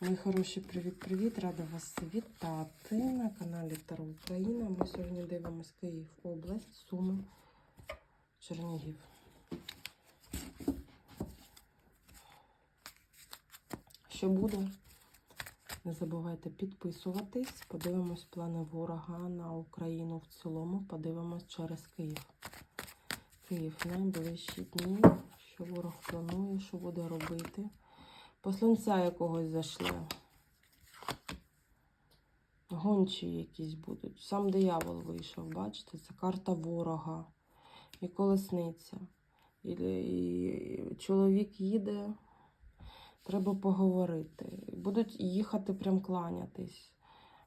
Мої хороші, привіт-привіт! Рада вас вітати на каналі Таро Україна. Ми сьогодні дивимося Київ, область, Суми, Чернігів. Що буде? Не забувайте підписуватись. Подивимось плани ворога на Україну в цілому. Подивимось через Київ. Київ найближчі дні. Що ворог планує, що буде робити. Посланця якогось зайшли. Гончі якісь будуть. Сам диявол вийшов, бачите? Це карта ворога і колесниця. І, і чоловік їде, треба поговорити. Будуть їхати прям кланятись,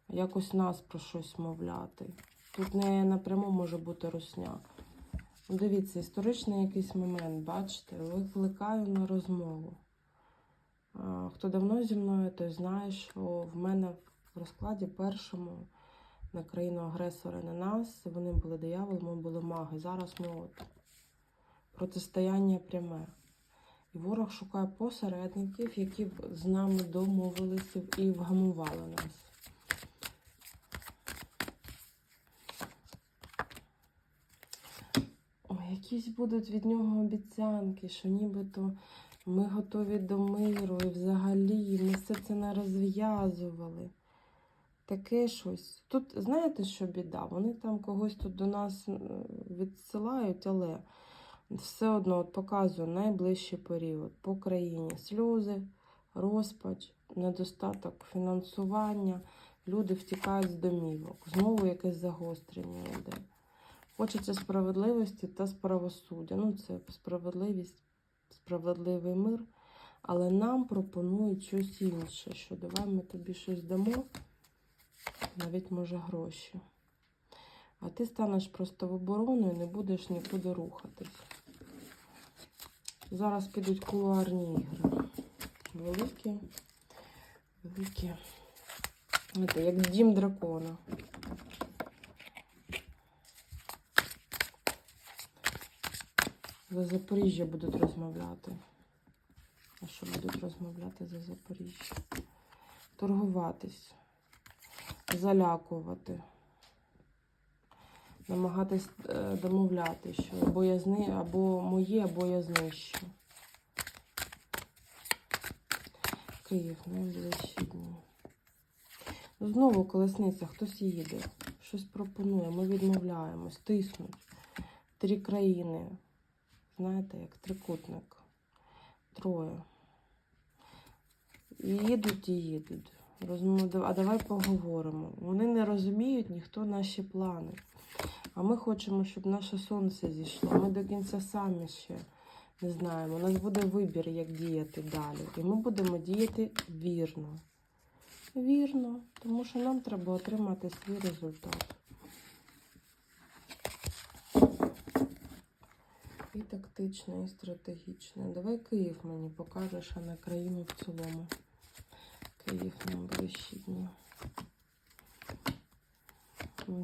якось нас про щось мовляти. Тут не напряму може бути русня. Дивіться, історичний якийсь момент, бачите, викликаю на розмову. Хто давно зі мною, той знає, що в мене в розкладі першому на країну агресора на нас. Вони були диявол, ми були маги. Зараз ми от протистояння пряме. І ворог шукає посередників, які б з нами домовилися і вгамували нас. Якісь будуть від нього обіцянки, що нібито ми готові до миру і взагалі ми все це не розв'язували. Таке щось. Тут, знаєте, що біда? Вони там когось тут до нас відсилають, але все одно от показую найближчий період по країні. Сльози, розпач, недостаток фінансування, люди втікають з домівок. Знову якесь загострення йде. Хочеться справедливості та правосуддя. Ну, це справедливість, справедливий мир. Але нам пропонують щось інше, що давай ми тобі щось дамо, навіть може гроші. А ти станеш просто в оборону і не будеш нікуди рухатись. Зараз підуть кулуарні ігри. Великі, великі. Знаєте, як дім дракона. За Запоріжжя будуть розмовляти. А що будуть розмовляти за Запоріжжя? Торгуватись, залякувати, намагатись е, домовляти, що або я зни, або моє, або я знищу. Київ найближчі дні. Ну, Знову колесниця, хтось їде, щось пропонує, ми відмовляємось, тиснуть. Три країни. Знаєте, як трикутник. Троє. Їдуть і їдуть. А давай поговоримо. Вони не розуміють ніхто наші плани. А ми хочемо, щоб наше сонце зійшло. Ми до кінця самі ще не знаємо. У нас буде вибір, як діяти далі. І ми будемо діяти вірно. Вірно, тому що нам треба отримати свій результат. І тактичне, і стратегічне. Давай Київ мені покажеш, а на країну в цілому. Київ найближчі дні.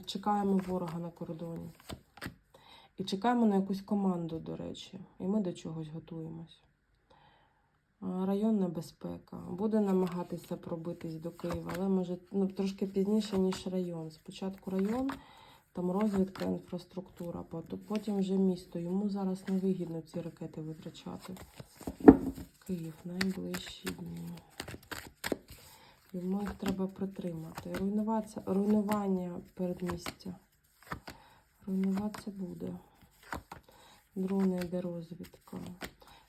Чекаємо ворога на кордоні. І чекаємо на якусь команду, до речі. І ми до чогось готуємось. А, Районна безпека. Буде намагатися пробитись до Києва, але може ну, трошки пізніше, ніж район. Спочатку район, там розвідка, інфраструктура, потім вже місто. Йому зараз невигідно ці ракети витрачати. Київ найближчі дні. Йому їх треба притримати. Руйнуватися, руйнування передмістя. Руйнуватися буде. Дрони йде розвідка.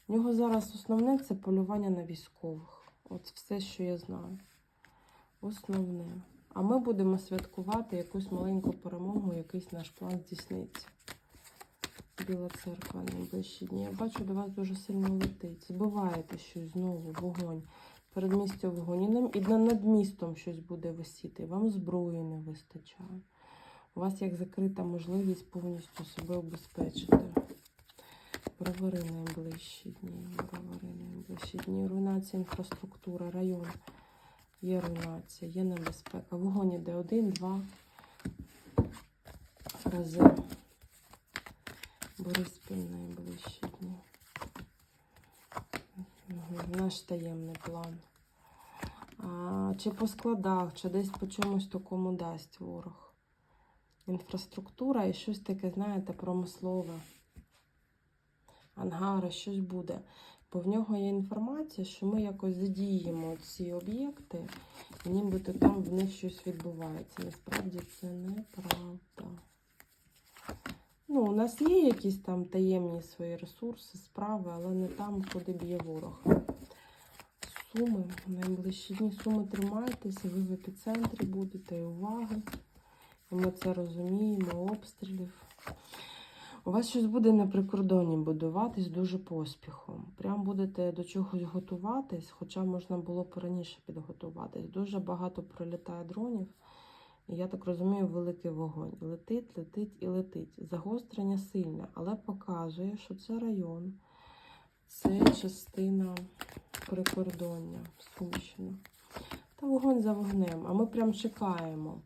В нього зараз основне це полювання на військових. От все, що я знаю. Основне. А ми будемо святкувати якусь маленьку перемогу, якийсь наш план здійсниться. Біла церква найближчі дні. Я бачу, до вас дуже сильно летить. Збиваєте щось знову, вогонь. Передмістя вогонь. І над містом щось буде висіти. Вам зброї не вистачає. У вас як закрита можливість повністю себе обезпечити. Бровари найближчі дні. Бровари найближчі дні. Руйнація інфраструктури, район. Є руйнація, є небезпека. Вогонь іде один, два рази. Бориспіль найближчі дні. Наш таємний план. А, чи по складах, чи десь по чомусь такому дасть ворог. Інфраструктура і щось таке, знаєте, промислове. Ангари, щось буде. Бо в нього є інформація, що ми якось задіємо ці об'єкти, і нібито там в них щось відбувається. Насправді це неправда. Ну, у нас є якісь там таємні свої ресурси, справи, але не там, куди б'є ворог. Суми, найближчі дні суми тримайтеся, ви в епіцентрі будете і уваги. І ми це розуміємо, обстрілів. У вас щось буде на прикордоні будуватись дуже поспіхом. Прям будете до чогось готуватись, хоча можна було б раніше підготуватись. Дуже багато пролітає дронів. І я так розумію, великий вогонь. Летить, летить і летить. Загострення сильне, але показує, що це район, це частина прикордоння, Сумщина. Та вогонь за вогнем. А ми прям чекаємо.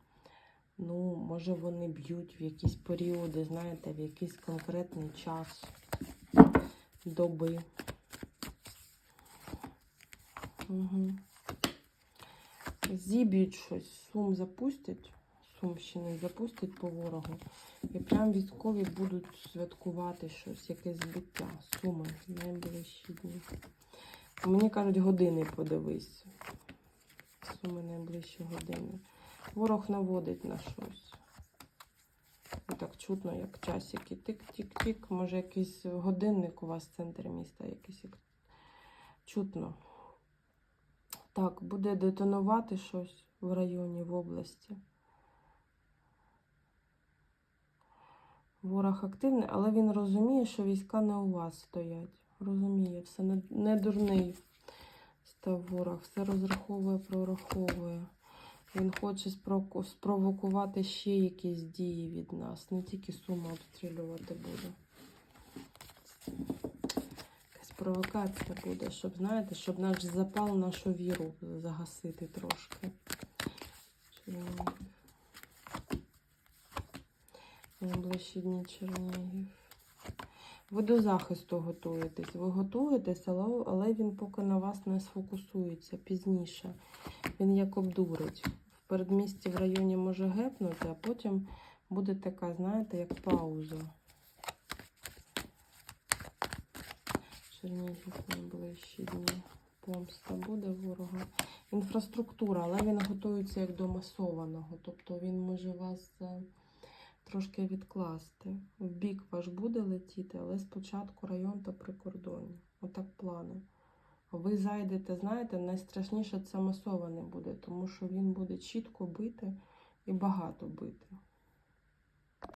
Ну, може, вони б'ють в якісь періоди, знаєте, в якийсь конкретний час доби. Угу. Зіб'ють щось, сум запустять, сумщини запустять по ворогу. І прям військові будуть святкувати щось, якесь збиття. Суми найближчі дні. Мені кажуть, години подивись. Суми найближчі години. Ворог наводить на щось. І так чутно, як часики. Тик-тик-тик. Може, якийсь годинник у вас в центрі міста, якийсь як... чутно. Так, буде детонувати щось в районі, в області. Ворог активний, але він розуміє, що війська не у вас стоять. Розуміє, все не дурний став ворог, все розраховує, прораховує. Він хоче спровокувати ще якісь дії від нас. Не тільки сума обстрілювати буде. Якась провокація буде, щоб, знаєте, щоб наш запал, нашу віру загасити трошки. Найближчі дні Чернігів. Ви до захисту готуєтесь. Ви готуєтесь, але, але він поки на вас не сфокусується пізніше. Він як обдурить. Передмісті в районі може гепнути, а потім буде така, знаєте, як пауза. Чернігів найближчі дні. Помста буде ворога. Інфраструктура, але він готується як до масованого. Тобто він може вас е, трошки відкласти. В бік ваш буде летіти, але спочатку район та прикордоння. Отак плани. Ви зайдете, знаєте, найстрашніше це масований буде, тому що він буде чітко бити і багато бити.